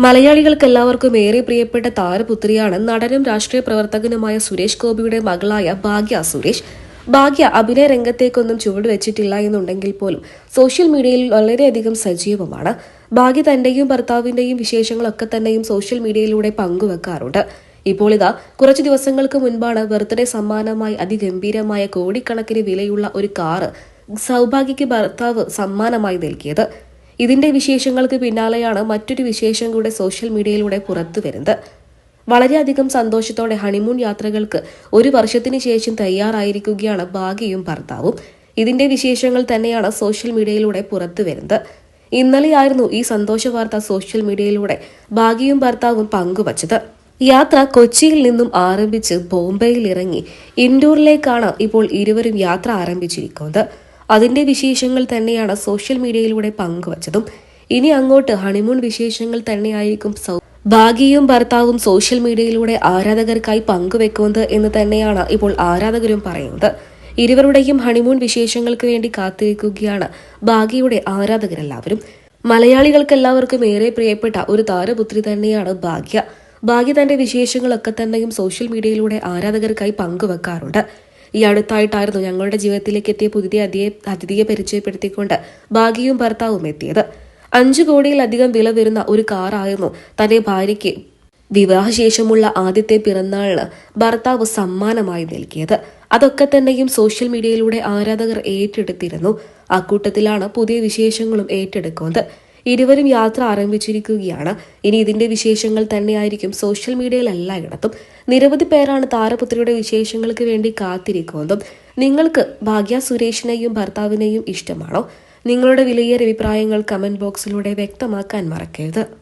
മലയാളികൾക്ക് എല്ലാവർക്കും ഏറെ പ്രിയപ്പെട്ട താരപുത്രിയാണ് നടനും രാഷ്ട്രീയ പ്രവർത്തകനുമായ സുരേഷ് ഗോപിയുടെ മകളായ ഭാഗ്യ സുരേഷ്. ഭാഗ്യ അഭിനയ രംഗത്തേക്കൊന്നും ചുവട് വെച്ചിട്ടില്ല എന്നുണ്ടെങ്കിൽ പോലും സോഷ്യൽ മീഡിയയിൽ വളരെയധികം സജീവമാണ്. ഭാഗ്യ തന്റെയും ഭർത്താവിന്റെയും വിശേഷങ്ങളൊക്കെ തന്നെയും സോഷ്യൽ മീഡിയയിലൂടെ പങ്കുവെക്കാറുണ്ട്. ഇപ്പോൾ ഇതാ കുറച്ചു ദിവസങ്ങൾക്ക് മുൻപാണ് ബർത്ത്ഡേ സമ്മാനമായി അതിഗംഭീരമായ കോടിക്കണക്കിന് വിലയുള്ള ഒരു കാറ് സൗഭാഗ്യയ്ക്ക് ഭർത്താവ് സമ്മാനമായി നൽകിയത്. ഇതിന്റെ വിശേഷങ്ങൾക്ക് പിന്നാലെയാണ് മറ്റൊരു വിശേഷം കൂടെ സോഷ്യൽ മീഡിയയിലൂടെ പുറത്തു വരുന്നത്. വളരെയധികം സന്തോഷത്തോടെ ഹണിമൂൺ യാത്രകൾക്ക് ഒരു വർഷത്തിന് ശേഷം തയ്യാറായിരിക്കുകയാണ് ഭാഗ്യയും ഭർത്താവും. ഇതിന്റെ വിശേഷങ്ങൾ തന്നെയാണ് സോഷ്യൽ മീഡിയയിലൂടെ പുറത്തു വരുന്നത്. ഇന്നലെയായിരുന്നു ഈ സന്തോഷ വാർത്ത സോഷ്യൽ മീഡിയയിലൂടെ ഭാഗ്യയും ഭർത്താവും പങ്കുവച്ചത്. യാത്ര കൊച്ചിയിൽ നിന്നും ആരംഭിച്ച് ബോംബെയിൽ ഇറങ്ങി ഇൻഡോറിലേക്കാണ് ഇപ്പോൾ ഇരുവരും യാത്ര ആരംഭിച്ചിരിക്കുന്നത്. അതിന്റെ വിശേഷങ്ങൾ തന്നെയാണ് സോഷ്യൽ മീഡിയയിലൂടെ പങ്കുവച്ചതും. ഇനി അങ്ങോട്ട് ഹണിമൂൺ വിശേഷങ്ങൾ തന്നെയായിരിക്കും സൗ ഭാഗ്യയും ഭർത്താവും സോഷ്യൽ മീഡിയയിലൂടെ ആരാധകർക്കായി പങ്കുവെക്കുന്നത് എന്ന് തന്നെയാണ് ഇപ്പോൾ ആരാധകരും പറയുന്നത്. ഇരുവരുടെയും ഹണിമൂൺ വിശേഷങ്ങൾക്ക് വേണ്ടി കാത്തിരിക്കുകയാണ് ഭാഗ്യയുടെ ആരാധകരെല്ലാവരും. മലയാളികൾക്കെല്ലാവർക്കും ഏറെ പ്രിയപ്പെട്ട ഒരു താരപുത്രി തന്നെയാണ് ഭാഗ്യ. ഭാഗ്യ തന്റെ വിശേഷങ്ങളൊക്കെ തന്നെയും സോഷ്യൽ മീഡിയയിലൂടെ ആരാധകർക്കായി പങ്കുവെക്കാറുണ്ട്. ഈ അടുത്തായിട്ടായിരുന്നു ഞങ്ങളുടെ ജീവിതത്തിലേക്ക് എത്തിയ പുതിയ അതിയെ അതിഥിയെ പരിചയപ്പെടുത്തിക്കൊണ്ട് ഭാഗ്യയും ഭർത്താവും എത്തിയത്. അഞ്ചു കോടിയിലധികം വില വരുന്ന ഒരു കാറായിരുന്നു തന്റെ ഭാര്യയ്ക്ക് വിവാഹശേഷമുള്ള ആദ്യത്തെ പിറന്നാളിന് ഭർത്താവ് സമ്മാനമായി നൽകിയത്. അതൊക്കെ തന്നെയും സോഷ്യൽ മീഡിയയിലൂടെ ആരാധകർ ഏറ്റെടുത്തിരുന്നു. അക്കൂട്ടത്തിലാണ് പുതിയ വിശേഷങ്ങളും ഏറ്റെടുക്കുന്നത്. ഇരുവരും യാത്ര ആരംഭിച്ചിരിക്കുകയാണ്. ഇനി ഇതിന്റെ വിശേഷങ്ങൾ തന്നെയായിരിക്കും സോഷ്യൽ മീഡിയയിൽ എല്ലായിടത്തും. നിരവധി പേരാണ് താരപുത്രിയുടെ വിശേഷങ്ങൾക്ക് വേണ്ടി കാത്തിരിക്കുന്നതും. നിങ്ങൾക്ക് ഭാഗ്യ സുരേഷിനെയും ഭർത്താവിനെയും ഇഷ്ടമാണോ? നിങ്ങളുടെ വിലയേറിയ അഭിപ്രായങ്ങൾ കമന്റ് ബോക്സിലൂടെ വ്യക്തമാക്കാൻ മറക്കരുത്.